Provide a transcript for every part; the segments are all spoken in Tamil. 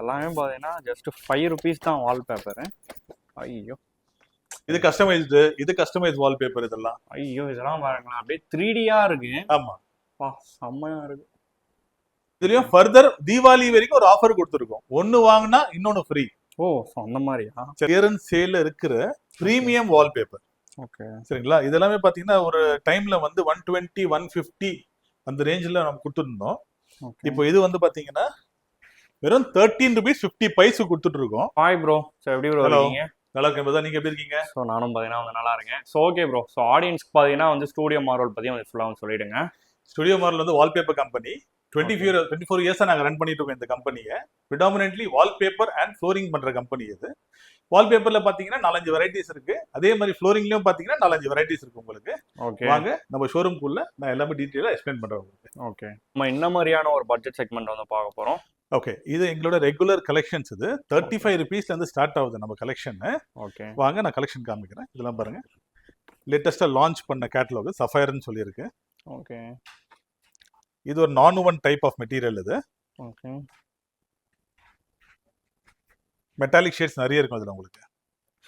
எல்லாமே பார்த்தீங்கன்னா ஜஸ்ட் ஃபைவ் ருபீஸ் தான் வால்பேப்பரு ஐயோ. இது கஸ்டமைஸ்டு இது கஸ்டமைஸ் வால்பேப்பர் இதெல்லாம். ஐயோ இதெல்லாம் பாருங்களேன். அப்படியே த்ரீ டியா இருக்கு. ஆமா. வா செம்மையா இருக்கு. இதுலயும் ஃபர்தர் தீபாவளி வரைக்கும் ஒரு ஆஃபர் கொடுத்துருக்கோம். ஒன்னு வாங்கினா இன்னொன்னு ஃப்ரீ ஓ அந்த மாதிரியா? கிளியரன்ஸ் சேல்ல இருக்கிற பிரீமியம் வால்பேப்பர் ஓகே. சரிங்களா? இதெல்லாமே பாத்தீங்கன்னா ஒரு டைம்ல வந்து ஒன் டுவெண்ட்டி ஒன் ஃபிஃப்டி அந்த ரேஞ்சில் நம்ம கொடுத்துருந்தோம். இப்போ இது வந்து பாத்தீங்கன்னா வெறும் தேர்ட்டீன் ருபீஸ் ஃபிஃப்டி பைஸ் கொடுத்துட்டு இருக்கோம். ஹாய் ப்ரோ ஸோ எப்படி ப்ரோ. இருக்கீங்க? நல்லா இருக்கேன். நீங்க எப்படி இருக்கீங்க? ஸோ நானும் பார்த்தீங்கன்னா வந்து நல்லா இருக்கேன். ஸோ ஓகே ப்ரோ ஸோ ஆடியன்ஸ்க்கு பார்த்தீங்கன்னா வந்து ஸ்டூடியோ மார்வல் பற்றி வந்து ஃபுல்லாக வந்து சொல்லிடுங்க. ஸ்டுடியோ மாடல் வந்து wallpaper company twenty four twenty four இயர்ஸாக நாங்கள் ரன் பண்ணிட்டு இருக்கோம் இந்த கம்பெனியை ப்ரிடாமினென்ட்லி வால்பேப்பர் அண்ட் ஃப்ளோரிங் பண்ற கம்பெனி இது. வால்பேப்பர்ல பாத்தீங்கன்னா நாலஞ்சு வெரைட்டிஸ் இருக்கு. அதே மாதிரி ஃப்ளோரிங்லயும் பாத்தீங்கன்னா நாலஞ்சு வெரைட்டிஸ் இருக்கு உங்களுக்கு. ஓகே வாங்க நம்ம ஷோரூம்குள்ள நான் எல்லாமே டீட்டெயிலாக எக்ஸ்பிளைன் பண்றேன் உங்களுக்கு. ஓகே நம்ம என்ன மாதிரியான ஒரு பட்ஜெட் செக்மெண்ட் வந்து பார்க்க போகிறோம் ஓகே இது எங்களோட ரெகுலர் கலெக்ஷன்ஸ் இது. தேர்ட்டி ஃபைவ் ருபீஸ்ல இருந்து ஸ்டார்ட் ஆகுது நம்ம கலெக்ஷன் ஓகே வாங்க நான் கலெக்ஷன் காமிக்கிறேன். இதெல்லாம் பாருங்க. லேட்டஸ்டா லான்ச் பண்ண கேட்டலாக் சஃபயர்னு சொல்லியிருக்கு. ஓகே இது ஒரு நான் ஒன் டைப் ஆஃப் மெட்டீரியல் இது. ஓகே மெட்டாலிக் ஷேட்ஸ் நிறைய இருக்கும் இதுல உங்களுக்கு.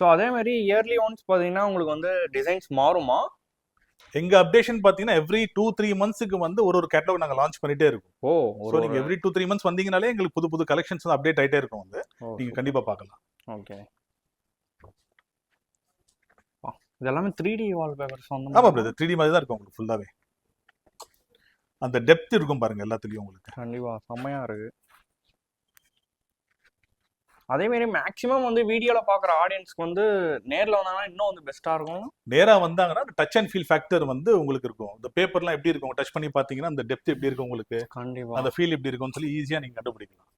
ஸோ அதே மாதிரி இயர்லி ஒன்ஸ் பார்த்தீங்கன்னா உங்களுக்கு வந்து டிசைன்ஸ் மாறுமா? எங்க அப்டேஷன் பாத்தீங்கன்னா எவ்ரி டூ த்ரீ மந்த்ஸ்க்கு வந்து ஒரு ஒரு கேட்டலாக் நாங்க லான்ச் பண்ணிட்டே இருக்கோம். ஓ ஸோ நீங்க எவ்ரி டூ த்ரீ மந்த்ஸ் வந்தீங்கனாலே எங்களுக்கு புது புது கலெக்ஷன்ஸ் அப்டேட் ஆயிட்டே இருக்கும் வந்து. நீங்க கண்டிப்பா பார்க்கலாம் ஓகே. இதெல்லாமே த்ரீ டி வால்பேப்பர்ஸ் வந்து ஆமா பிரதர் த்ரீ டி மாதிரி தான் இருக்கும் உங்களுக்கு ஃபுல்லாவே அந்த டெப்த் இருக்கும் பாருங்க எல்லாத்துலயும் உங்களுக்கு. கண்டிப்பா செம்மையா இருக்கு. அதே மாதிரி மேக்ஸிமம் வந்து வீடியோல பாக்குற ஆடியன்ஸ்க்கு வந்து நேர்ல வந்தாங்கன்னா இன்னும் வந்து பெஸ்டா இருக்கும். நேரா வந்தாங்கன்னா டச் அண்ட் ஃபீல் ஃபேக்டர் வந்து உங்களுக்கு இருக்கும். இந்த பேப்பர்லாம் எப்படி இருக்கும்? டச் பண்ணி பாத்தீங்கன்னா அந்த டெப்த் எப்படி இருக்கும் உங்களுக்கு? கண்டிப்பா. அந்த ஃபீல் எப்படி இருக்கும்னு சொல்லி ஈஸியா நீங்க கண்டுபிடிக்கலாம்.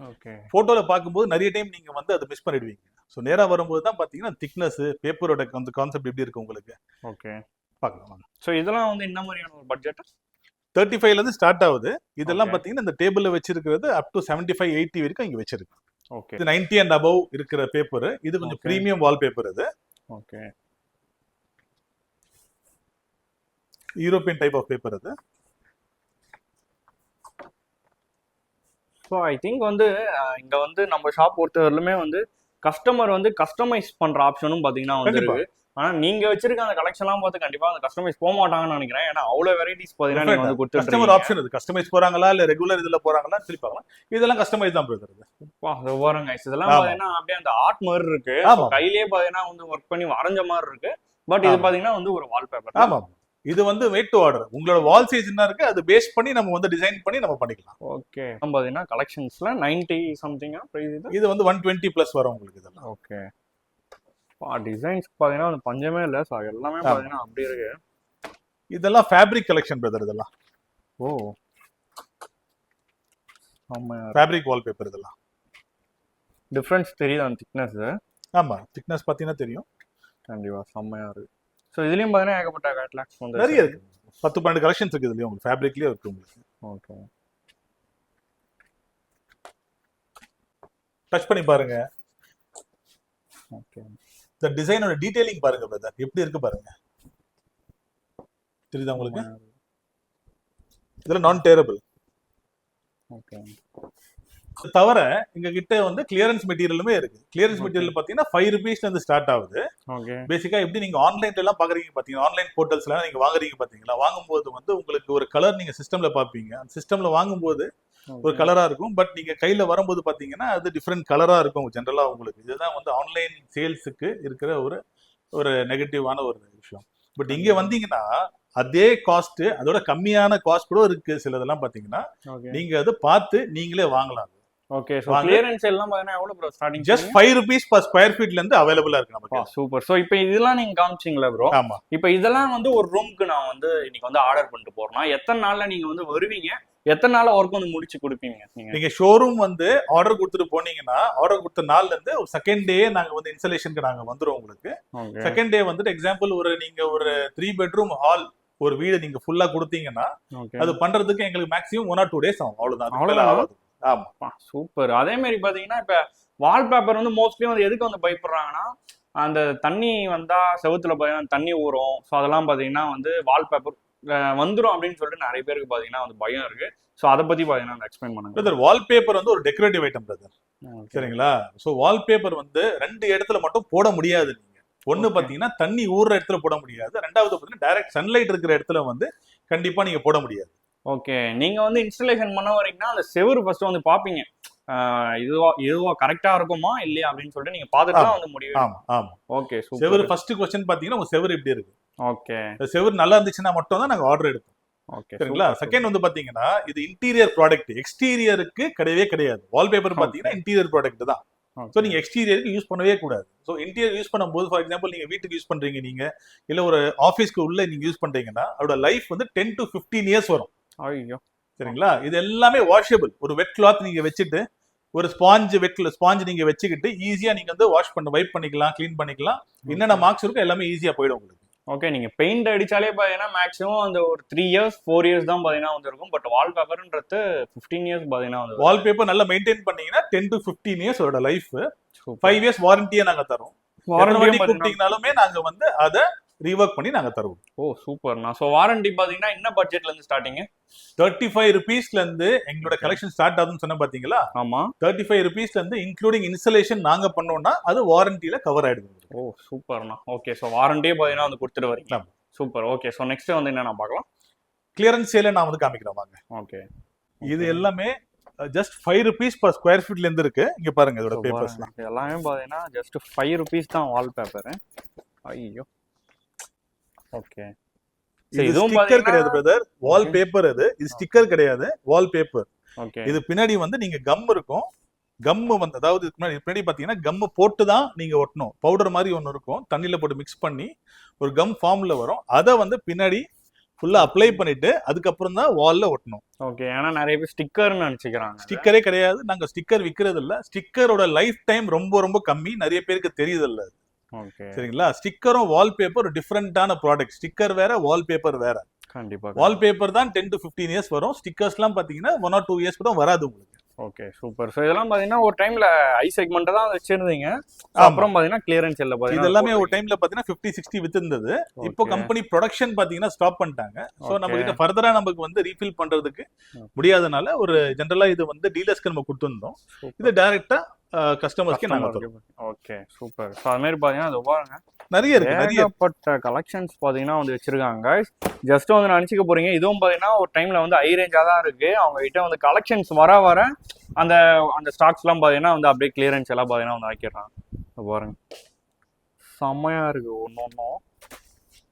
ஓகே போட்டோல பார்க்கும்போது நிறைய டைம் நீங்க வந்து அதை மிஸ் பண்ணிடுவீங்க. ஸோ நேரா வரும்போது தான் பாத்தீங்கன்னா திக்னஸ் பேப்பரோட அந்த கான்செப்ட் எப்படி இருக்கும் உங்களுக்கு? ஓகே பார்க்கலாம் ஸோ இதெல்லாம் வந்து என்ன மாதிரியான ஒரு பட்ஜெட் தேர்ட்டி ஃபைவ்ல இருந்து ஸ்டார்ட் ஆகுது. இதெல்லாம். பாத்தீங்கன்னா இந்த டேபிள்ல வச்சிருக்கிறது up to seventy five eighty வரைக்கும் இங்க வச்சிருக்கு. ஓகே இது நைன்டி அண்ட் அபவ் இருக்கிற பேப்பர் இது கொஞ்சம். பிரீமியம் வால் பேப்பர் இது. Okay European type of paper அது ஸோ ஐ திங்க் வந்து இங்க வந்து நம்ம ஷாப் பொறுத்தவரையிலுமே வந்து கஸ்டமர் வந்து கஸ்டமைஸ் பண்ற ஆப்ஷனும் பாத்தீங்கன்னா வந்து ஆனா நீங்க வச்சிருக்க அந்த கலெக்ஷன்லாம் பார்த்து கண்டிப்பா அந்த கஸ்டமைஸ் போக மாட்டாங்கன்னு நினைக்கிறேன். ஏன்னா அவ்வளவு வெரைட்டிஸ் பாத்தீங்கன்னா நீங்க வந்து ஆப்ஷன் இது. கஸ்டமைஸ் போறாங்களா இல்ல ரெகுலர் இதுல போறாங்களா சொல்லி பார்க்கலாம். இதெல்லாம் கஸ்டமைஸ் தான் பிரதர் இது. வா guys. இதெல்லாம். பாத்தீங்கன்னா அப்படியே அந்த ஆர்ட் மாதிரி இருக்கு. கையிலேயே பாத்தீங்கன்னா வந்து ஒர்க் பண்ணி வரைஞ்ச மாதிரி இருக்கு. பட் இது. பாத்தீங்கன்னா வந்து ஒரு வால்பேப்பர் ஆமா. இது வந்து வெயிட் டு ஆர்டர் உங்களோட வால் சைஸ் என்ன இருக்கு அது பேஸ் பண்ணி நம்ம வந்து டிசைன் பண்ணி நம்ம பண்ணிக்கலாம். ஓகே பாத்தீங்கன்னா கலெக்ஷன்ஸ்ல 90 சம்திங்கா பிரைஸ் இது? இது வந்து ஒன் டுவெண்ட்டி பிளஸ் வரும் உங்களுக்கு இதெல்லாம். ஓகே டிசைன்ஸ் பாத்தீங்கன்னா அந்த பஞ்சமே இல்ல ஸோ எல்லாமே. பாத்தீங்கன்னா அப்படி இருக்கு. இதெல்லாம் ஃபேப்ரிக் கலெக்ஷன் பிரதர் இதெல்லாம். ஓ. ஆமா. ஃபேப்ரிக் வால் பேப்பர் இதெல்லாம். டிஃப்ரென்ஸ் தெரியுது அந்த திக்னஸ் ஆமா திக்னஸ் பாத்தீங்கன்னா தெரியும். கண்டிப்பா செம்மையா இருக்கு. ஸோ இதுலயும் பாத்தீங்கன்னா ஏகப்பட்ட கேட்லாக்ஸ் வந்து நிறைய இருக்கு. பத்து பன்னெண்டு கலெக்ஷன்ஸ் இருக்கு இதுலயும். உங்களுக்கு ஃபேப்ரிக்லயே இருக்கு உங்களுக்கு. ஓகே டச் பண்ணி பாருங்க. ஓகே இந்த டிசைனோட டீடைலிங் பாருங்க பிரதர் எப்படி இருக்கு பாருங்க. தெரியுதா உங்களுக்கு? இதெல்லாம் நான் டேரபிள் ஓகே தவிர எங்க கிட்ட வந்து கிளியரன்ஸ் மெட்டீரியலுமே இருக்கு. கிளியரன்ஸ். மெட்டீரியல் பாத்தீங்கன்னா ஃபைவ் ருபீஸ்ல இருந்து ஸ்டார்ட் ஆகுது. பேசிக்கா எப்படி நீங்க ஆன்லைன்ல எல்லாம் பாக்குறீங்க பாத்தீங்கன்னா ஆன்லைன் போர்ட்டல்ஸ்ல நீங்க வாங்குறீங்க பாத்தீங்களா? வாங்கும்போது வந்து உங்களுக்கு ஒரு கலர் நீங்க சிஸ்டம்ல பாப்பீங்க அந்த சிஸ்டம்ல வாங்கும்போது ஒரு கலரா இருக்கும். பட் நீங்க கையில வரும்போது பாத்தீங்கன்னா அது டிஃப்ரெண்ட் கலரா இருக்கும் ஜென்ரலா உங்களுக்கு. இதுதான் வந்து ஆன்லைன் சேல்ஸுக்கு இருக்கிற ஒரு ஒரு நெகட்டிவான ஒரு விஷயம். பட் இங்க வந்தீங்கன்னா அதே காஸ்ட் அதோட கம்மியான காஸ்ட் கூட இருக்கு சிலதெல்லாம் பாத்தீங்கன்னா நீங்க அதை பார்த்து நீங்களே வாங்கலாம். Okay so. கிளியரன்ஸ் எல்லாம் பாத்தீங்கன்னா எவ்வளவு bro starting just five rupees per square ஃபீட்ல இருந்து அவைலபிளா இருக்கு நமக்கு. சூப்பர் ஸோ இப்போ இதெல்லாம் நீங்க காமிச்சிங்களா ப்ரோ ஆமா. இப்போ இதெல்லாம் வந்து ஒரு ரூமுக்கு நான் வந்து இன்னைக்கு வந்து ஆர்டர் பண்ணிட்டு போறேன்னா எத்தனை நாள்ல நீங்க வந்து வருவீங்க? எத்தனை நாள்ல ஒர்க் வந்து முடிச்சு கொடுப்பீங்க நீங்க? ஷோரூம் வந்து ஆர்டர் கொடுத்துட்டு போனீங்கன்னா ஆர்டர் கொடுத்த நாள்ல இருந்து செகண்ட் டே நாங்க வந்து இன்ஸ்டலேஷனுக்கு நாங்க வந்துரும் உங்களுக்கு. செகண்ட் டே வந்துட்டு எக்ஸாம்பிள் ஒரு நீங்க ஒரு த்ரீ பெட்ரூம் ஹால் ஒரு வீடு நீங்க ஃபுல்லா கொடுத்தீங்கன்னா அது பண்றதுக்கு எங்களுக்கு maximum one or two days ஆகும். அவ்வளவுதான். ஆமா சூப்பர். அதே மாதிரி பாத்தீங்கன்னா இப்ப வால்பேப்பர் வந்து மோஸ்ட்லி வந்து எதுக்கு வந்து பயப்படுறாங்கன்னா அந்த தண்ணி வந்தா செவுத்துல பாத்தீங்கன்னா தண்ணி ஊறும். ஸோ அதெல்லாம் பாத்தீங்கன்னா வந்து வால்பேப்பர் வந்துரும் அப்படின்னு சொல்லிட்டு நிறைய பேருக்கு பாத்தீங்கன்னா வந்து பயம் இருக்கு. ஸோ அதை பத்தி பாத்தீங்கன்னா எக்ஸ்பிளைன் பண்ணுங்க. பிரதர் வால்பேப்பர் வந்து ஒரு டெக்கரேட்டிவ் ஐட்டம் பிரதர். சரிங்களா? ஸோ வால்பேப்பர் வந்து ரெண்டு இடத்துல மட்டும் போட முடியாது நீங்க. ஒண்ணு Okay. பாத்தீங்கன்னா தண்ணி ஊறுற இடத்துல போட முடியாது. ரெண்டாவது பாத்தீங்கன்னா டைரக்ட் சன்லைட் இருக்கிற இடத்துல வந்து கண்டிப்பா நீங்க போட முடியாது. ஓகே நீங்க வந்து இன்ஸ்டலேஷன் பண்ண வரீங்கன்னா அந்த செவுரு ஃபர்ஸ்ட் வந்து பாப்பீங்க ஆஹ் இதுவா இதுவா கரெக்டா இருக்குமா இல்லையா அப்படின்னு சொல்லிட்டு நீங்க பார்த்துட்டு தான் வந்து முடிவு ஆமா ஆமா. ஓகே செவரு ஃபர்ஸ்ட் கொஸ்டின் பாத்தீங்கன்னா உங்க செவரு எப்படி இருக்கு? ஓகே செவரு நல்லா இருந்துச்சுன்னா மட்டும் தான் நாங்க ஆர்டர் எடுப்போம். ஓகே சரிங்களா? செகண்ட் வந்து பாத்தீங்கன்னா இது இன்டீரியர் ப்ராடக்ட் எக்ஸ்டீரியருக்கு கிடையவே கிடையாது. வால்பேப்பர் பாத்தீங்கன்னா இன்டீரியர் ப்ராடக்ட் தான். ஸோ நீங்க எக்ஸ்டீரியருக்கு யூஸ் பண்ணவே கூடாது. ஸோ இன்டீரியர் யூஸ் பண்ணும்போது ஃபார் எக்ஸாம்பிள் நீங்க வீட்டுக்கு யூஸ் பண்றீங்க நீங்க இல்ல ஒரு ஆஃபீஸ்க்கு உள்ள நீங்க யூஸ் பண்றீங்கன்னா அதோட லைஃப் வந்து டென் டு 15 இயர்ஸ் வரும். ஐயோ. சரிங்களா? இது எல்லாமே வாஷபிள் ஒரு வெட் கிளாத் நீங்க வச்சுட்டு ஒரு ஸ்பாஞ்ச் வெட் ஸ்பாஞ்ச் நீங்க வச்சுக்கிட்டு ஈஸியா நீங்க வந்து வாஷ் பண்ண வைப் பண்ணிக்கலாம் க்ளீன் பண்ணிக்கலாம். என்னென்ன மார்க்ஸ் இருக்கோ எல்லாமே ஈஸியா போயிடும் உங்களுக்கு. ஓகே நீங்க பெயிண்ட் அடிச்சாலே பாத்தீங்கன்னா மேக்ஸிமம் அந்த ஒரு த்ரீ இயர்ஸ் ஃபோர் இயர்ஸ் தான் பாத்தீங்கன்னா வந்து இருக்கும் பட் வால் பேப்பர்ன்றது ஃபிஃப்டீன் இயர்ஸ் பாத்தீங்கன்னா வந்து வால்பேப்பர் நல்லா மெயின்டைன் பண்ணீங்கன்னா டென் டு 15 இயர்ஸ் அதோட லைஃப் ஃபைவ் இயர்ஸ் வாரண்டியே நாங்க தரோம். வாரண்டி கூப்பிட்டீங்கனாலுமே நாங்க வந்து அதை ரீவொர்க் பண்ணி நாங்க தருவோம். ஓ சூப்பர்ண்ணா. ஸோ வாரண்டி பாத்தீங்கன்னா என்ன பட்ஜெட்ல இருந்து ஸ்டார்டிங் தேர்ட்டி ஃபைவ் ருபீஸ்ல இருந்து எங்களோட கலெக்ஷன் ஸ்டார்ட் ஆகுதுன்னு சொன்ன பாத்தீங்களா? ஆமா. தேர்ட்டி ஃபைவ் ருபீஸ்ல இருந்து இன்க்ளூடிங் இன்ஸ்டலேஷன் நாங்க பண்ணோம்னா அது வாரண்டியில கவர் ஆயிடுது. ஓ சூப்பர்ண்ணா. ஓகே ஸோ வாரண்டியே பாத்தீங்கன்னா வந்து கொடுத்துட்டு வரீங்க. ஆமா. சூப்பர். ஓகே ஸோ நெக்ஸ்ட் வந்து என்னென்ன பார்க்கலாம்? கிளியரன்ஸ் சேல நான் வந்து காமிக்கிறேன் வாங்க. ஓகே இது எல்லாமே just five rupees per square ஃபீட்ல இருந்து இருக்கு. இங்க பாருங்க இதோட பேப்பர்ஸ்லாம் எல்லாமே பாத்தீங்கன்னா ஜஸ்ட் ஃபைவ் ருபீஸ் தான் வால் பேப்பர் ஐயோ. ஓகே இது இதுவும் ஸ்டிக்கர் கிடையாது பிரதர் வால் பேப்பர் இது இது ஸ்டிக்கர் கிடையாது. வால் பேப்பர் ஓகே இது பின்னாடி வந்து நீங்க கம் இருக்கும். கம் வந்து அதாவது இதுக்கு முன்னாடி பின்னாடி பாத்தீங்கன்னா கம் போட்டு தான் நீங்க ஒட்டணும். பவுடர் மாதிரி ஒன்று இருக்கும். தண்ணியில போட்டு மிக்ஸ் பண்ணி ஒரு கம் ஃபார்ம்ல வரும். அதை வந்து பின்னாடி ஃபுல்லா அப்ளை பண்ணிட்டு அதுக்கப்புறம் தான் வால்ல ஒட்டணும். ஓகே ஏன்னா நிறைய பேர் ஸ்டிக்கர்னு நினைச்சுக்கிறாங்க. ஸ்டிக்கரே கிடையாது. நாங்க ஸ்டிக்கர் விக்கிறது இல்ல ஸ்டிக்கரோட லைஃப் டைம் ரொம்ப ரொம்ப கம்மி. நிறைய பேருக்கு தெரியுது இல்ல சரிங்களா? ஸ்டிக்கரும் வால்பேப்பர் டிஃப்ரெண்டான ப்ராடக்ட் ஸ்டிக்கர் வேற வால்பேப்பர் வேற. கண்டிப்பா வால்பேப்பர் தான் டென் டு 15 இயர்ஸ் வரும். ஸ்டிக்கர்ஸ்லாம் பாத்தீங்கன்னா ஒன் ஆர் டூ இயர்ஸ் கூட வராது உங்களுக்கு. Okay super. ஸோ இதெல்லாம் பாத்தீங்கன்னா ஒரு டைம்ல ஐ செக்மெண்ட் தான் வச்சிருந்தீங்க. அப்புறம் பாத்தீங்கன்னா கிளியரன்ஸ் இல்ல இது எல்லாமே ஒரு டைம்ல பாத்தீங்கன்னா 50 சிக்ஸ்டி வித் இருந்தது இப்போ கம்பெனி ப்ரொடக்ஷன் பாத்தீங்கன்னா ஸ்டாப் பண்ணிட்டாங்க. சோ நம்ம. கிட்ட ஃபர்தரா நமக்கு வந்து ரீஃபில் பண்றதுக்கு முடியாதனால ஒரு ஜென்ரலா இது வந்து டீலர்ஸ்க்கு நம்ம கொடுத்துருந்தோம். இது டைரக்டா கஸ்டமர்ஸ்க்கு நாங்க தரோம் ஓகே சூப்பர் ஸோ அது மாதிரி பாத்தீங்கன்னா அது பாருங்க நிறைய இருக்கு நிறைய. ஏகப்பட்ட கலெக்ஷன்ஸ் பாத்தீங்கன்னா வந்து வச்சிருக்காங்க ஜஸ்ட் வந்து நினைச்சுக்க போறீங்க இதுவும் பாத்தீங்கன்னா ஒரு டைம்ல வந்து ஹை ரேஞ்சா தான் இருக்கு. அவங்க கிட்ட வந்து கலெக்ஷன்ஸ் வர வர அந்த அந்த ஸ்டாக்ஸ் எல்லாம் பாத்தீங்கன்னா வந்து அப்படியே கிளியரன்ஸ் எல்லாம் பாத்தீங்கன்னா வந்து ஆக்கிடுறாங்க. பாருங்க. செம்மையா இருக்கு ஒன்னு ஒன்றும்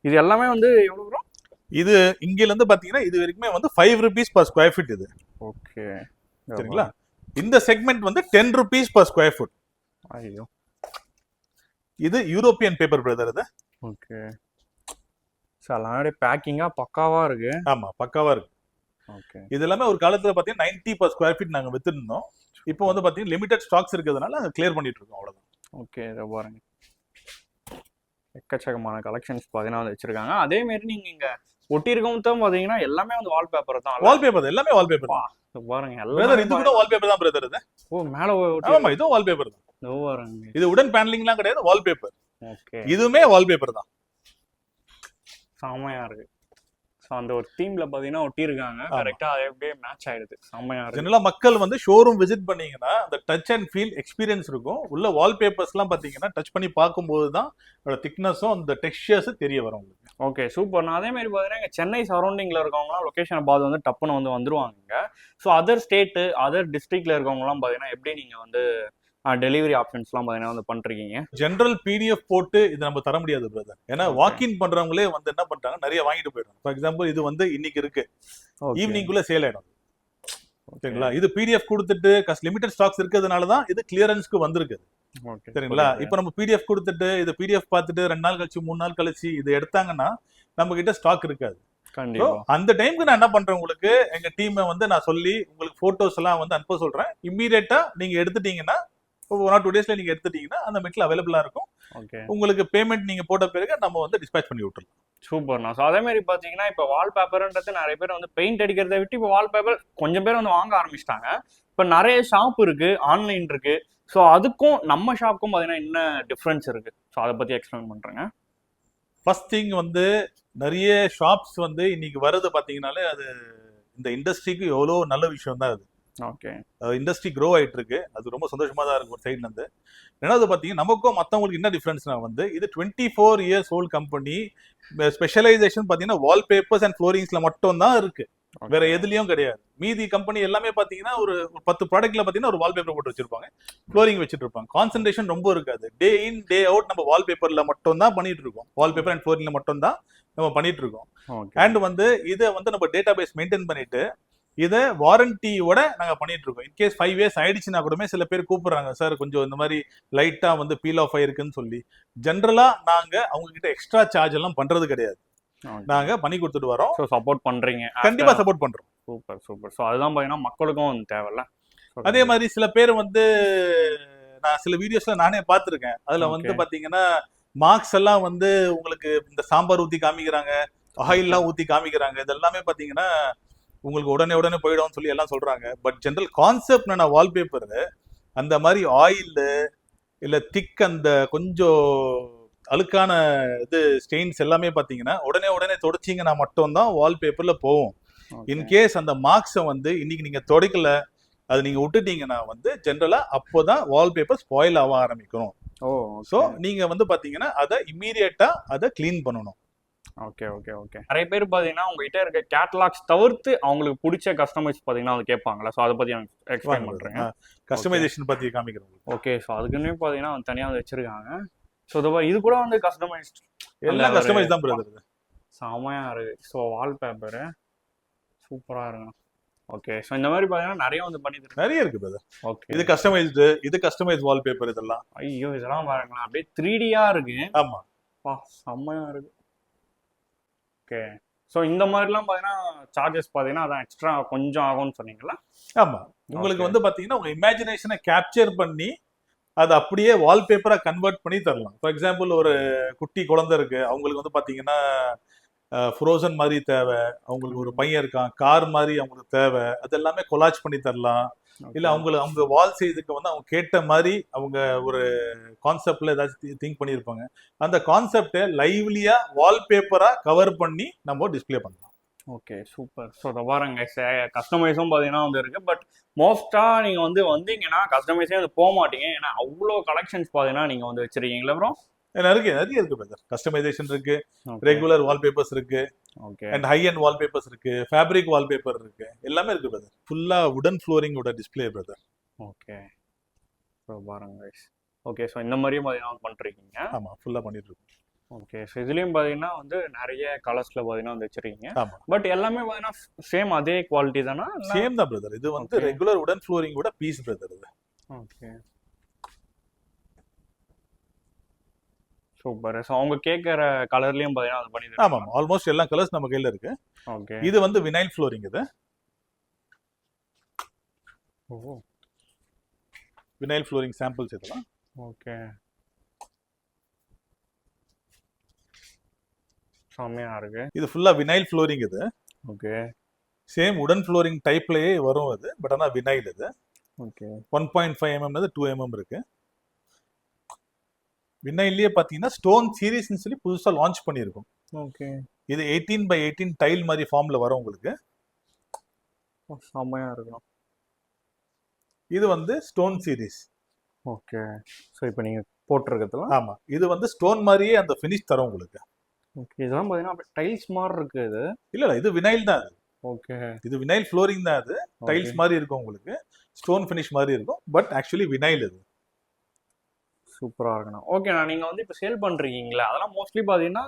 இது எல்லாமே வந்து எவ்வளவு வரும் இது இங்கில இருந்து பாத்தீங்கன்னா இது வரைக்குமே வந்து five rupees per square feet இது. ஓகே சரிங்களா? இந்த செக்மெண்ட் வந்து ten rupees per square foot ஐயோ. இது யூரோப்பியன் பேப்பர் பிரதர் இது. ஓகே சார் எல்லாமே பேக்கிங்கா பக்காவா இருக்கு. ஆமா பக்காவா இருக்கு. ஓகே இது எல்லாமே ஒரு காலத்துல பாத்தீங்கன்னா நைன்டி பர் ஸ்கொயர் ஃபீட் நாங்க வித்துருந்தோம். இப்போ வந்து பாத்தீங்கன்னா லிமிடெட் ஸ்டாக்ஸ் இருக்கிறதுனால நாங்க கிளியர் பண்ணிட்டு இருக்கோம் அவ்வளவுதான். ஓகே இதை பாருங்க. எக்கச்சக்கமான கலெக்ஷன்ஸ் பார்த்தீங்கன்னா வந்து வச்சிருக்காங்க. அதே மாதிரி நீங்க இங்க ஒட்டியிருக்கவும் தான் பாத்தீங்கன்னா எல்லாமே வந்து வால்பேப்பர் தான். வால்பேப்பர் எல்லாமே வால்பேப்பர் தான். இது பாருங்க பிரதர் இது கூட வால்பேப்பர் தான் பிரதர் இது. ஓ மேல ஒட்டி ஆமா இதுவும் வால்பேப்பர் தான். இதோ பாருங்க. இது உடன் பேனலிங்லாம் கிடையாது வால்பேப்பர் ஓகே இதுவுமே வால்பேப்பர் தான். செம்மையா இருக்கு. அந்த ஒரு தீம்ல பாத்தீங்கன்னா ஒட்டியிருக்காங்க ஆமா. கரெக்டா அது அப்படியே மேட்ச் ஆயிடுது. செம்மையா இருக்கு. மக்கள் வந்து ஷோரூம் விசிட் பண்ணீங்கன்னா அந்த டச் அண்ட் ஃபீல் எக்ஸ்பீரியன்ஸ் இருக்கும். உள்ள வால்பேப்பர்ஸ்லாம் பாத்தீங்கன்னா டச் பண்ணி பார்க்கும்போது தான் அதோட திக்னஸும் அந்த டெக்ஸ்சர்ஸ் தெரிய வரும் உங்களுக்கு. ஓகே சூப்பர் நான் அதே மாதிரி பார்த்தீங்கன்னா இங்கே சென்னை சரௌண்டிங்கில் இருக்கவங்களாம் லொக்கேஷனை பார்த்து வந்து டப்புன்னு வந்து வந்துருவாங்க. ஸோ அதர் ஸ்டேட்டு அதர் டிஸ்ட்ரிக்ட்ல இருக்கவங்கலாம் பார்த்தீங்கன்னா எப்படி நீங்கள் வந்து டெலிவரி ஆப்ஷன்ஸ்லாம் பார்த்தீங்கன்னா வந்து பண்ணிருக்கீங்க ஜென்ரல் பிடிஎஃப் போட்டு இது நம்ம தர முடியாது பிரதர் ஏன்னா. வாக்கின் பண்றவங்களே வந்து என்ன பண்றாங்க நிறைய வாங்கிட்டு போயிடுறாங்க. ஃபார் எக்ஸாம்பிள் இது வந்து இன்னைக்கு இருக்கு. ஈவினிங்குள்ள சேல் ஆயிடும். சரிங்களா இது பிடிஎஃப் கொடுத்துட்டு லிமிடெட் ஸ்டாக்ஸ் இருக்கிறதுனால தான் இது கிளியரன்ஸ்க்கு வந்திருக்கு. ஓகே சரிங்களா? இப்போ நம்ம பிடிஎஃப் கொடுத்துட்டு இது பிடிஎஃப் பார்த்துட்டு ரெண்டு நாள் கழிச்சு மூணு நாள் கழிச்சு இது எடுத்தாங்கன்னா நம்ம கிட்ட ஸ்டாக் இருக்காது அந்த டைம்க்கு நான் என்ன பண்றேன் உங்களுக்கு? எங்க டீமை வந்து நான் சொல்லி உங்களுக்கு போட்டோஸ் எல்லாம் வந்து அனுப்ப சொல்றேன். இம்மீடியட்டா நீங்க எடுத்துட்டீங்கன்னா ஒன் ஆர் டூ டேஸ்ல நீங்க எடுத்துட்டீங்கன்னா அந்த மெட்டில் அவைலபிளா இருக்கும். ஓகே. உங்களுக்கு பேமெண்ட் நீங்க போட்ட பிறகு நம்ம வந்து டிஸ்பேச் பண்ணி விட்டுருலாம் சூப்பர்ண்ணா ஸோ அதே மாதிரி பார்த்தீங்கன்னா இப்போ வால் பேப்பர்ன்றது நிறைய பேர் வந்து பெயிண்ட் அடிக்கிறத விட்டு இப்போ வால் பேப்பர் கொஞ்சம் பேர் வந்து வாங்க ஆரம்பிச்சிட்டாங்க. இப்போ நிறைய ஷாப் இருக்கு ஆன்லைன் இருக்கு. ஸோ அதுக்கும் நம்ம ஷாப்புக்கும் பார்த்தீங்கன்னா என்ன டிஃப்ரென்ஸ் இருக்கு? ஸோ அதை பத்தி எக்ஸ்பிளைன் பண்றேங்க. ஃபர்ஸ்ட் திங் வந்து நிறைய ஷாப்ஸ் வந்து இன்னைக்கு வர்றது பாத்தீங்கன்னாலே அது இந்த இண்டஸ்ட்ரிக்கு எவ்வளோ நல்ல விஷயம் தான் அது. ஓகே. இண்டஸ்ட்ரி க்ரோ ஆயிட்டு இருக்கு அது ரொம்ப சந்தோஷமா தான் இருக்கு ஒரு சைட்ல இருந்து. ரெண்டாவது பாத்தீங்கன்னா நமக்கும் மத்தவங்களுக்கு என்ன டிஃபரன்ஸ்னா வந்து இது twenty four years old company specialisation பாத்தீங்கன்னா வால்பேப்பர்ஸ் அண்ட் ஃப்ளோரிங்ஸ்ல மட்டும் தான் இருக்கு. வேற எதுலயும் கிடையாது. மீதி கம்பெனி எல்லாமே பாத்தீங்கன்னா ஒரு பத்து ப்ராடக்ட்ல பாத்தீங்கன்னா ஒரு வால்பேப்பர் போட்டு வச்சிருப்பாங்க. ஃப்ளோரிங் வச்சிட்டு இருப்பாங்க. கான்சன்ட்ரேஷன் ரொம்ப இருக்காது. டே இன் டே அவுட் நம்ம வால்பேப்பர்ல மட்டும் தான் பண்ணிட்டு இருக்கோம். வால்பேப்பர் அண்ட் ஃப்ளோரிங்ல மட்டும் தான் நம்ம பண்ணிட்டு இருக்கோம். அண்ட் வந்து இதை வந்து நம்ம டேட்டா பேஸ் மெயின்டைன் பண்ணிட்டு இதை வாரண்டியோட நாங்க பண்ணிட்டு இருக்கோம் இன்கேஸ் ஃபைவ் இயர்ஸ் ஆயிடுச்சுன்னா கூடமே சில பேர் கூப்பிடுறாங்க சார் கொஞ்சம் இந்த மாதிரி லைட்டா வந்து பீல் ஆஃப் ஆயிருக்குன்னு சொல்லி. ஜென்ரலா நாங்க அவங்க கிட்ட எக்ஸ்ட்ரா சார்ஜ் எல்லாம் பண்றது கிடையாது. நாங்க பண்ணி கொடுத்துட்டு வரோம். சப்போர்ட் பண்றீங்க. கண்டிப்பா சப்போர்ட் பண்றோம். சூப்பர் சூப்பர் ஸோ அதுதான் பார்த்தீங்கன்னா மக்களுக்கும் தேவையில்ல அதே மாதிரி சில பேர் வந்து நான் சில வீடியோஸ்ல நானே பார்த்திருக்கேன் அதுல வந்து. பாத்தீங்கன்னா மார்க்ஸ் எல்லாம் வந்து உங்களுக்கு இந்த சாம்பார் ஊத்தி காமிக்கிறாங்க ஆயில்லாம் ஊத்தி காமிக்கிறாங்க. இதெல்லாமே பாத்தீங்கன்னா உங்களுக்கு உடனே உடனே போயிடும்னு சொல்லி எல்லாம் சொல்றாங்க. பட் ஜென்ரல் கான்செப்ட் நான் வால்பேப்பர் அந்த மாதிரி ஆயில் இல்ல திக் அந்த கொஞ்சம் அழுக்கான இது ஸ்டெயின்ஸ் எல்லாமே பாத்தீங்கன்னா உடனே உடனே தொடச்சிங்கன்னா மட்டும்தான் வால்பேப்பர்ல போகும். இன்கேஸ் அந்த மார்க்ஸை வந்து இன்னைக்கு நீங்க தொடக்கல அது நீங்க விட்டுட்டீங்கன்னா வந்து ஜென்ரலா அப்போதான் வால்பேப்பர் ஸ்பாயில் ஆக ஆரம்பிக்கும். ஓ ஸோ நீங்க வந்து பாத்தீங்கன்னா அதை இம்மீடியட்டா அதை க்ளீன் பண்ணணும். Okay okay okay. நிறைய பேர் பார்த்தீங்கன்னா உங்ககிட்ட இருக்க கேட்டலாக்ஸ் தவிர்த்து அவங்களுக்கு பிடிச்ச கஸ்டமைஸ் பார்த்தீங்கன்னா வந்து கேட்பாங்களா ஸோ அதை பற்றி நான் எக்ஸ்பிளைன் பண்ணுறேங்க கஸ்டமைசேஷன் பத்தி காமிக்கிறோம் ஓகே ஸோ அதுக்குன்னே பார்த்தீங்கன்னா தனியாக வச்சிருக்காங்க. ஸோ இது இது கூட வந்து கஸ்டமைஸ்ட் எல்லாம் கஸ்டமைஸ் தான் பிரதர் செமையா இருக்கு. ஸோ வால்பேப்பரு சூப்பராக இருக்கும் ஓகே ஸோ இந்த மாதிரி பார்த்தீங்கன்னா நிறைய வந்து பண்ணி நிறைய இருக்கு பிரதர் ஓகே இது கஸ்டமைஸ்டு இது கஸ்டமைஸ் வால்பேப்பர் இதெல்லாம். ஐயோ இதெல்லாம் பாருங்களேன். அப்படியே த்ரீ டியா இருக்கு. ஆமா. பா செம்மையா இருக்கு. ஓகே. ஸோ இந்த மாதிரிலாம் பார்த்தீங்கன்னா சார்ஜஸ் பார்த்தீங்கன்னா அதான் எக்ஸ்ட்ரா கொஞ்சம் ஆகும்னு சொன்னீங்களா ஆமா. உங்களுக்கு. வந்து பாத்தீங்கன்னா உங்க இமேஜினேஷனை கேப்சர் பண்ணி அதை அப்படியே வால்பேப்பரா கன்வெர்ட் பண்ணி தரலாம். ஃபார் எக்ஸாம்பிள் ஒரு குட்டி குழந்தை இருக்கு. அவங்களுக்கு வந்து பாத்தீங்கன்னா ஃப்ரோசன் மாதிரி தேவை. அவங்களுக்கு ஒரு பையன் இருக்கான். கார் மாதிரி அவங்களுக்கு தேவை. அது எல்லாமே கொலாச் பண்ணி தரலாம். இல்ல அவங்களுக்கு அவங்க வால் சைஸுக்கு வந்து அவங்க கேட்ட மாதிரி அவங்க ஒரு கான்செப்ட்ல ஏதாச்சும் திங்க் பண்ணியிருப்பாங்க அந்த கான்செப்டை லைவ்லியா வால்பேப்பரா கவர் பண்ணி நம்ம டிஸ்ப்ளே பண்ணலாம். ஓகே சூப்பர் ஸோ அதை பாருங்க கஸ்டமைஸும் பார்த்தீங்கன்னா வந்து இருக்கு. பட் மோஸ்ட்டாக நீங்கள் வந்து வந்தீங்கன்னா கஸ்டமைஸே வந்து போக மாட்டீங்க. ஏன்னா அவ்வளோ கலெக்ஷன்ஸ் பார்த்தீங்கன்னா நீங்கள் வந்து வச்சிருக்கீங்களா ப்ரோ நிறைய நிறைய இருக்கு பிரதர் கஸ்டமைசேஷன் இருக்கு ரெகுலர் வால்பேப்பர்ஸ் இருக்கு okay and high and wallpapers இருக்கு ஃபேப்ரிக் வால்பேப்பர் இருக்கு எல்லாமே இருக்கு பிரதர் ஃபுல்லா உடன் ஃப்ளோரிங்கோட டிஸ்ப்ளே பிரதர் ஓகே ஸோ பாருங்க ஓகே ஸோ இந்த மாதிரியும் பார்த்தீங்கன்னா பண்ணிருக்கீங்க. ஆமா ஃபுல்லா பண்ணிட்டு இருக்கோம் ஓகே ஸோ இதுலேயும் பார்த்தீங்கன்னா வந்து நிறைய கலர்ஸில் பார்த்தீங்கன்னா வந்து வச்சிருக்கீங்க. பட் எல்லாமே பார்த்தீங்கன்னா சேம் அதே குவாலிட்டி தானா? சேம் தான் பிரதர் இது வந்து. ரெகுலர் உடன் ஃப்ளோரிங்கோட பீஸ் பிரதர் இது. Okay super. ஸோ அவங்க கேட்குற கலர்லேயும் பார்த்தீங்கன்னா அது பண்ணி ஆமா ஆல்மோஸ்ட் எல்லா கலர்ஸ் நம்ம கையில இருக்கு. ஓகே. இது வந்து வினைல் ஃப்ளோரிங் இது. ஓ. வினைல் ஃப்ளோரிங் சாம்பிள்ஸ் இதெல்லாம். ஓகே. செம்மையா இருக்கு. இது ஃபுல்லா வினைல் ஃப்ளோரிங் இது. ஓகே. சேம் உடன் ஃப்ளோரிங் டைப்லயே வரும் அது பட் ஆனா வினைல் இது. Okay. One point five MM two MM இருக்கு. வினைல்லயே பாத்தீங்கன்னா ஸ்டோன் சீரீஸ்னு சொல்லி புதுசா லான்ச் பண்ணியிருக்கோம். ஓகே. இது எயிட்டீன் பை எயிட்டீன் டைல் மாதிரி ஃபார்ம்ல வரும் உங்களுக்கு. செம்மையா இருக்கும். இது வந்து ஸ்டோன் சீரீஸ் ஓகே. ஸோ இப்போ நீங்கள் போட்டிருக்கிறதுலாம் ஆமா. இது வந்து ஸ்டோன் மாதிரியே அந்த ஃபினிஷ் தரும் உங்களுக்கு. ஓகே. இதெல்லாம் பார்த்தீங்கன்னா டைல்ஸ் மாதிரி இருக்கு இது. இல்ல இல்ல. இது வினைல் தான் அது. ஓகே. இது வினைல் ஃப்ளோரிங் தான் அது. டைல்ஸ் மாதிரி இருக்கும் உங்களுக்கு. ஸ்டோன் ஃபினிஷ் மாதிரி இருக்கும். பட் ஆக்சுவலி வினைல் இது. சூப்பராக இருக்கணும். ஓகேண்ணா நீங்கள் வந்து இப்போ சேல் பண்ணுறீங்களா அதெல்லாம் மோஸ்ட்லி பார்த்தீங்கன்னா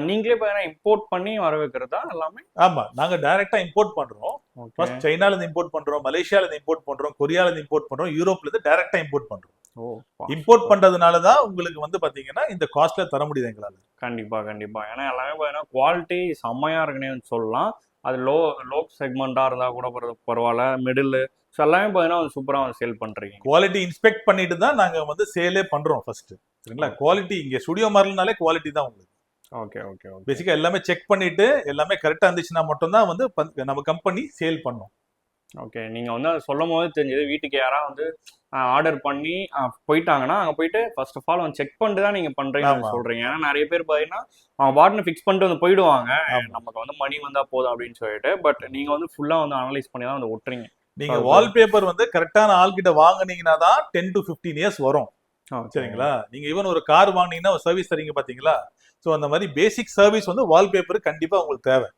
நீங்களே பார்த்தீங்கன்னா இம்போர்ட் பண்ணி வர வைக்கிறதா எல்லாமே? ஆமா நாங்க டைரக்டா இம்போர்ட் பண்றோம். ஓகே ஃபர்ஸ்ட் சைனால இருந்து இம்போர்ட் பண்றோம் மலேசியால இருந்து இம்போர்ட் பண்றோம் கொரியால இருந்து இம்போர்ட் பண்றோம் யூரோப்ல இருந்து டைரக்டா இம்போர்ட் பண்றோம். ஓ இம்போர்ட் பண்றதுனால தான் உங்களுக்கு வந்து பாத்தீங்கன்னா இந்த காஸ்ட்ல தர முடியுது எங்களால. கண்டிப்பா கண்டிப்பா. ஏன்னா எல்லாமே பார்த்தீங்கன்னா குவாலிட்டி செம்மையா இருக்குன்னே சொல்லலாம். அது லோ லோ செக்மெண்ட்டாக இருந்தால் கூட பரவ- பரவாயில்ல. மிடில் ஸோ எல்லாமே பார்த்தீங்கன்னா சூப்பராக வந்து சேல் பண்ணுறீங்க குவாலிட்டி இன்ஸ்பெக்ட் பண்ணிட்டு தான் நாங்க வந்து சேலே பண்றோம் ஃபர்ஸ்ட் சரிங்களா? குவாலிட்டி இங்க ஸ்டுடியோ மாடல்னாலே குவாலிட்டி தான் உங்களுக்கு. ஓகே ஓகே ஓகே பேசிக்கா எல்லாமே செக் பண்ணிட்டு எல்லாமே கரெக்டா இருந்துச்சுன்னா மட்டும்தான் வந்து நம்ம கம்பெனி சேல் பண்ணோம். ஓகே நீங்கள் வந்து அதை சொல்லும் போது தெரிஞ்சது வீட்டுக்கு யாராவது வந்து ஆர்டர் பண்ணி போயிட்டாங்கன்னா அங்கே போயிட்டு ஃபர்ஸ்ட் ஆஃப் ஆல் வந்து செக் பண்ணிட்டு தான் நீங்கள் பண்ணுறீங்கன்னு. சொல்கிறீங்க ஏன்னா நிறைய பேர் பார்த்தீங்கன்னா அவங்க பாட்னு ஃபிக்ஸ் பண்ணிட்டு வந்து போயிடுவாங்க. நமக்கு வந்து மணி வந்தால் போதும் அப்படின்னு சொல்லிட்டு. பட் நீங்கள் வந்து ஃபுல்லாக வந்து அனலைஸ் பண்ணி தான் வந்து ஒட்டுறீங்க நீங்க வால்பேப்பர் வந்து கரெக்டான ஆள்கிட்ட வாங்குனீங்கன்னா தான் டென் டு ஃபிஃப்டீன் இயர்ஸ் வரும். சரிங்களா? நீங்க ஈவன் ஒரு கார் வாங்குனீங்கன்னா சர்வீஸ் தரீங்க பாத்தீங்களா? சோ அந்த மாதிரி பேசிக் சர்வீஸ் வந்து வால்பேப்பர் கண்டிப்பா உங்களுக்கு தேவை.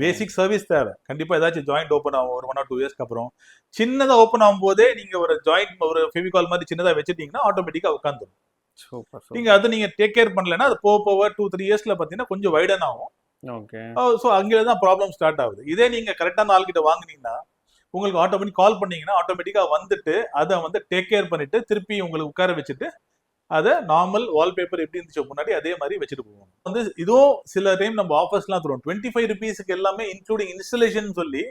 பேசிக் சர்வீஸ் தேவை. கண்டிப்பா ஏதாச்சும் ஜாயிண்ட் ஓப்பன் ஆகும் ஒரு ஒன் ஆர் டூ இயர்ஸ்க்கு அப்புறம். சின்னதா ஓப்பன் ஆகும் போதே நீங்க ஒரு ஜாயிண்ட் ஒரு ஃபெவிகால் மாதிரி சின்னதா வச்சுட்டீங்கன்னா ஆட்டோமேட்டிக்கா உட்காந்துரும் சூப்பர் நீங்க அதை நீங்க டேக் கேர் பண்ணலன்னா அது போக போக டூ த்ரீ இயர்ஸ்ல பாத்தீங்கன்னா கொஞ்சம் வைடன் ஆகும். ஓகே ஸோ அங்கே தான் ப்ராப்ளம் ஸ்டார்ட் ஆகுது. இதே நீங்க கரெக்டான ஆள்கிட்ட வாங்குனீங்கன்னா உங்களுக்கு ஆட்டோமேட்டிக் கால் பண்ணீங்கன்னா ஆட்டோமேட்டிக்கா வந்துட்டு அதை வந்து டேக் கேர் பண்ணிட்டு திருப்பி உங்களுக்கு உட்கார வச்சுட்டு அதை நார்மல் வால்பேப்பர் எப்படி இருந்துச்சு முன்னாடி அதே மாதிரி வச்சுட்டு போவோம் வந்து இதுவும் சில டைம் நம்ம ஆஃபர்ஸ்லாம் தருவோம். டுவெண்ட்டி ஃபைவ் ருபீஸுக்கு எல்லாமே இன்க்ளூடிங் இன்ஸ்டலேஷன் சொல்லி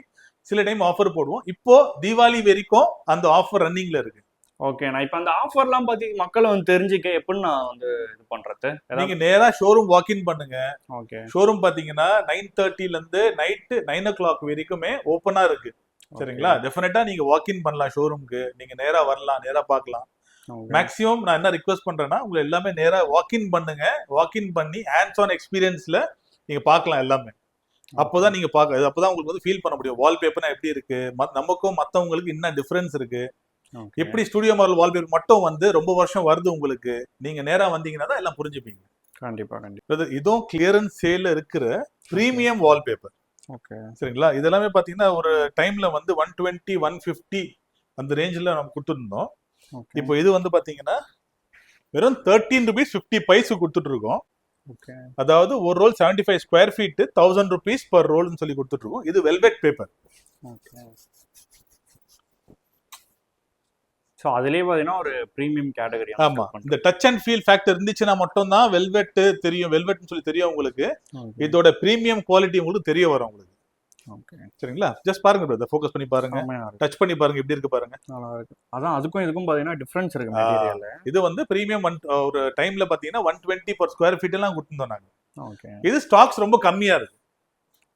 சில டைம் ஆஃபர் போடுவோம். இப்போ தீபாவளி வரைக்கும் அந்த ஆஃபர் ரன்னிங்ல இருக்கு. ஓகே நான் இப்போ அந்த ஆஃபர்லாம் பற்றி மக்கள் வந்து தெரிஞ்சுக்க எப்படி நான் வந்து இது பண்ணுறது நீங்க நேரா ஷோரூம் வாக்கின் பண்ணுங்க. ஓகே ஷோரூம் பாத்தீங்கன்னா நைன் தேர்ட்டில இருந்து நைட்டு நைன் ஓ கிளாக் வரைக்குமே ஓப்பனா இருக்கு. சரிங்களா? டெஃபினட்டா நீங்க வாக்கின் பண்ணலாம் ஷோரூம்க்கு நீங்க நேரா வரலாம் நேரா பார்க்கலாம். மேக்ஸிமம் நான் என்ன ரிக்வெஸ்ட் பண்றேன்னா உங்களை எல்லாமே நேரா வாக்கின் பண்ணுங்க. வாக்கின் பண்ணி ஹேண்ட்ஸ் ஆன் எக்ஸ்பீரியன்ஸ்ல நீங்க பார்க்கலாம் எல்லாமே. அப்போதான் நீங்க பார்க்க அப்போதான் உங்களுக்கு வந்து ஃபீல் பண்ண முடியும். வால்பேப்பர்னா எப்படி இருக்கு? நமக்கும் மத்தவங்களுக்கு என்ன டிஃபரன்ஸ் இருக்கு? எப்படி ஸ்டுடியோ மாடல் வால்பேப்பர் மட்டும் வந்து ரொம்ப வருஷம் வருது உங்களுக்கு? நீங்க நேரா வந்தீங்கன்னா தான் எல்லாம் புரிஞ்சுப்பீங்க. கண்டிப்பா கண்டிப்பா. இது- இதுவும் கிளியரன்ஸ் சேல்ல இருக்கிற பிரீமியம் வால்பேப்பர் ஓகே. சரிங்களா? இதெல்லாமே பாத்தீங்கன்னா ஒரு டைம்ல வந்து ஒன் டுவெண்ட்டி ஒன் ஃபிஃப்டி அந்த ரேஞ்சில் நம்ம கொடுத்துருந்தோம். இப்போ இது வந்து பாத்தீங்கன்னா வெறும் தேர்ட்டீன் ருபீஸ் ஃபிஃப்டி பைஸ் கொடுத்துட்டு இருக்கோம் ஓகே. அதாவது ஒரு roll seventy five square feet thousand rupees per ரோல்னு சொல்லி கொடுத்துட்டு இருக்கோம் இது வெல்வெட் பேப்பர் ஓகே. ஸோ அதுலேயே பார்த்தீங்கன்னா ஒரு ப்ரீமியம் கேட்டகரி ஆமா. இந்த டச் அண்ட் ஃபீல் ஃபேக்டர் இருந்துச்சுன்னா மட்டும் தான் வெல்வெட் தெரியும் வெல்வெட்னு சொல்லி தெரியும் உங்களுக்கு. இதோட பிரீமியம் குவாலிட்டி உங்களுக்கு தெரிய வரும் உங்களுக்கு. ஓகே சரிங்களா? ஜஸ்ட் பாருங்க பிரதர் ஃபோக்கஸ் பண்ணி பாருங்க. டச் பண்ணி பாருங்க. எப்படி இருக்கு பாருங்க. நல்லா இருக்கு. அதான் அதுக்கும் இதுக்கும் பார்த்தீங்கன்னா டிஃப்ரென்ஸ் இருக்கு இது வந்து பிரீமியம் ஒன் ஒரு டைம்ல பாத்தீங்கன்னா one twenty per square feet எல்லாம் கொடுத்துருந்தோம் நாங்க. ஓகே இது ஸ்டாக்ஸ் ரொம்ப கம்மியா இருக்கு.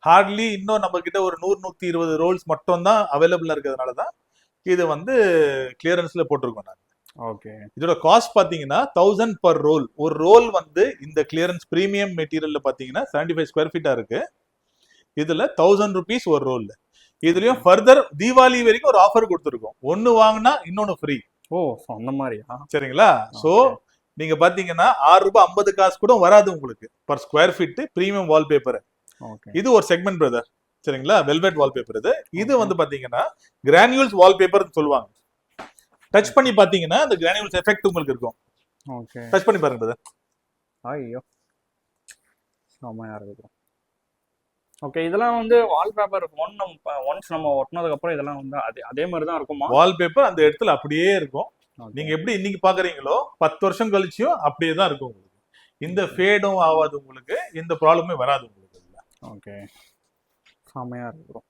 ஹார்ட்லி இன்னும் நம்ம கிட்ட ஒரு நூறு நூத்தி இருபது ரோல்ஸ் மட்டும் தான் அவைலபிளா இருக்கிறதுனால தான் இது வந்து கிளியரன்ஸ்ல போட்டிருக்கோம் நாங்க. ஓகே. இதோட காஸ்ட் பாத்தீங்கன்னா தௌசண்ட் பர் ரோல் ஒரு ரோல் வந்து இந்த கிளியரன்ஸ் பிரீமியம் மெட்டீரியல்ல பாத்தீங்கன்னா செவன்டி ஃபைவ் ஸ்கொயர் ஃபீட்டா இருக்கு. இதுல தௌசண்ட் ருபீஸ் ஒரு ரோல் இதுலயும் ஃபர்தர் தீபாவளி வரைக்கும் ஒரு ஆஃபர் கொடுத்துருக்கோம். ஒன்னு வாங்கினா இன்னொன்னு ஃப்ரீ ஓ அந்த மாதிரியா? சரிங்களா? சோ நீங்க பாத்தீங்கன்னா ஆறு ரூபாய் ஐம்பது காசு கூட வராது உங்களுக்கு. Per square feet premium wallpaper okay இது ஒரு செக்மெண்ட் பிரதர் சரிங்களா? வெல்வெட் வால்பேப்பர் இது. இது வந்து பாத்தீங்கன்னா கிரானியூல்ஸ் வால்பேப்பர்னு சொல்லுவாங்க. டச் பண்ணி பாத்தீங்கன்னா அந்த கிரானியூல்ஸ் எஃபெக்ட் உங்களுக்கு இருக்கும். ஓகே டச் பண்ணி பாருங்க பிரதர் ஐயோ. செம்மையா இருக்கு ஓகே இதெல்லாம் வந்து வால்பேப்பர் ஒன் நம்ம ஒன்ஸ் நம்ம ஒட்டினதுக்கு அப்புறம் இதெல்லாம் வந்து அதே அதே மாதிரி தான் இருக்குமா? வால்பேப்பர் அந்த இடத்துல அப்படியே இருக்கும். நீங்க எப்படி இன்னைக்கு பாக்குறீங்களோ பத்து வருஷம் கழிச்சியும் அப்படியே தான் இருக்கும் உங்களுக்கு. இந்த ஃபேடும் ஆகாது உங்களுக்கு. எந்த ப்ராப்ளமே வராது உங்களுக்கு. ஓகே செம்மையா இருக்கு bro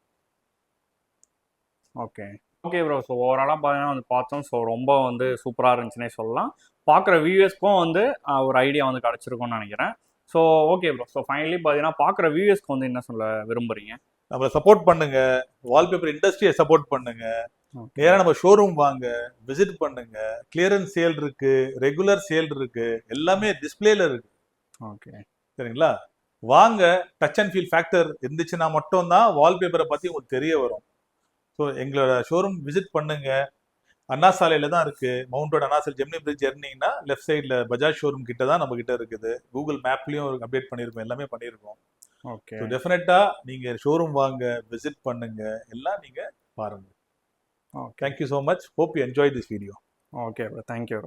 okay okay bro so ஓவராலாக பார்த்தீங்கன்னா வந்து பார்த்தோம். ஸோ ரொம்ப வந்து சூப்பராக இருந்துச்சுன்னே சொல்லலாம். பார்க்குற வியூஎஸ்க்கும் வந்து ஒரு ஐடியா வந்து கிடச்சிருக்கும்னு நினைக்கிறேன். So okay bro so finally பார்த்தீங்கன்னா பார்க்குற வியூஎஸ்க்கு வந்து என்ன சொல்ல விரும்புறீங்க? நம்மள சப்போர்ட் பண்ணுங்க. வால்பேப்பர் இண்டஸ்ட்ரியை சப்போர்ட் பண்ணுங்க. நேரா நம்ம ஷோரூம் வாங்க. விசிட் பண்ணுங்க. கிளியரன்ஸ் சேல் இருக்கு. ரெகுலர் சேல் இருக்கு. எல்லாமே டிஸ்பிளேல இருக்கு. ஓகே சரிங்களா? வாங்க டச் அண்ட் ஃபீல் ஃபேக்டர் இருந்துச்சுன்னா மட்டும்தான் வால்பேப்பரை பத்தி உங்களுக்கு தெரிய வரும். ஸோ எங்களோட ஷோரூம் விசிட் பண்ணுங்க. அண்ணா சாலையில தான் இருக்கு. மவுண்ட் ரோட் அண்ணா சாலை ஜெமினி பிரிட்ஜ் ஏறினீங்கன்னா லெஃப்ட் சைடில் பஜாஜ் ஷோரூம் கிட்ட தான் நம்ம கிட்ட இருக்குது. கூகுள் மேப்லயும் அப்டேட் பண்ணியிருக்கோம் எல்லாமே பண்ணியிருக்கோம் ஓகே ஸோ டெஃபினட்டா நீங்க ஷோரூம் வாங்க விசிட் பண்ணுங்க எல்லாம் நீங்க பாருங்க. Okay thank you so much hope you enjoy this video okay thank you